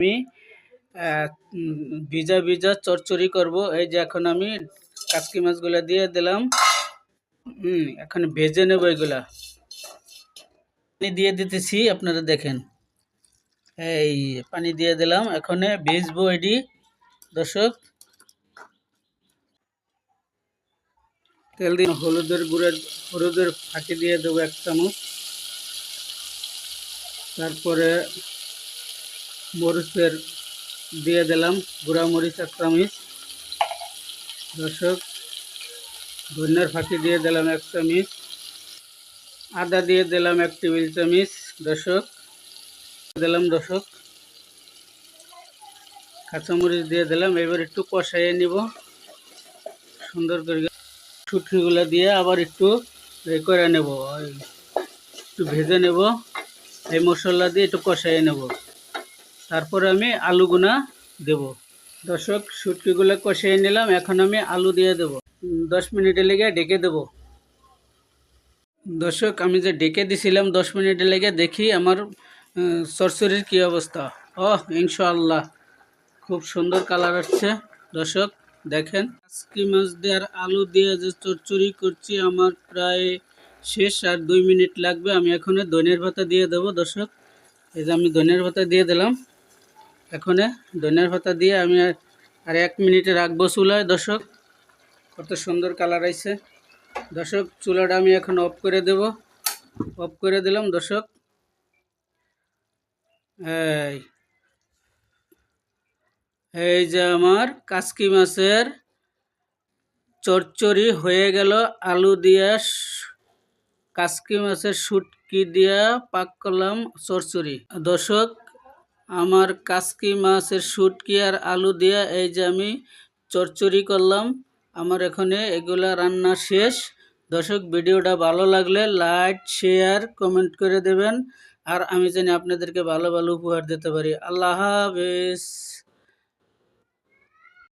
আমি ভিজা ভিজা চচ্চড়ি করব। এই যে এখন আমি কাসকি মাছগুলা দিয়ে দিলাম। এখন ভেজে নেব এগুলা। দিয়ে দিতেছি, আপনারা দেখেন। এই পানি দিয়ে দিলাম, এখন ভেজবো এটি দর্শক, তেল দিন হলুদের গুঁড়ের হলুদের ফাঁকি দিয়ে দেবো এক চামচ। তারপরে মরিচের দিয়ে দিলাম, গুঁড়া মরিচ এক চামচ। দর্শক, ধনিয়ার ফাঁকি দিয়ে দিলাম এক চামচ। আদা দিয়ে দিলাম এক টেবিল চামিচ, দর্শক। দিলাম, দর্শক। কাঁচামরিচ দিয়ে দিলাম, এবার একটু কষাইয়ে নিব। সুন্দর করে শুটকিগুলো দিয়ে আবার একটু করে নেব একটু ভেজে নেব। এই মশলা দিয়ে একটু কষাইয়ে নেব। তারপরে আমি আলুগুনা দেব। দর্শক শুটকিগুলো কষিয়ে নিলাম, এখন আমি আলু দিয়ে দেব। দশ মিনিটে লেগে ডেকে দেব। দর্শক, আমি যে ডেকে দিছিলাম দশ মিনিটে লেগে, দেখি আমার চরচড়ির কী অবস্থা। ও ইনশাআল্লাহ, খুব সুন্দর কালার আসছে। দর্শক, দেখেন, আজকে মাছ দিয়ে আর আলু দিয়ে যে চচ্চড়ি করছি, আমার প্রায় শেষ আর দুই মিনিট লাগবে। আমি এখন ধনিয়ার ভাতা দিয়ে দেবো। দর্শক, এই যে আমি ধনিয়ার ভাতা দিয়ে দিলাম। এখানে ধনিয়ার পাতা দিয়ে আমি আর এক মিনিটে রাখব চুলায়। দর্শক, কত সুন্দর কালার আইছে। দর্শক, চুলাটা আমি এখন অফ করে দেব। অফ করে দিলাম, দর্শক। এই এই যে আমার কাসকি মাছের চচ্চড়ি হয়ে গেল। আলু দিয়া কাসকি মাছের শুটকি দিয়া পাক করলাম চচ্চড়ি দর্শক আমার কাসকি মাছের শুটকি আর আলু দিয়া এই যে আমি চচ্চড়ি করলাম, আমার এখানে এগুলা রান্না শেষ। দর্শক, ভিডিওটা ভালো লাগলে লাইক, শেয়ার, কমেন্ট করে দেবেন। আর আমি জানি আপনাদেরকে ভালো ভালো উপহার দিতে পারি। আল্লাহ হাফেজ।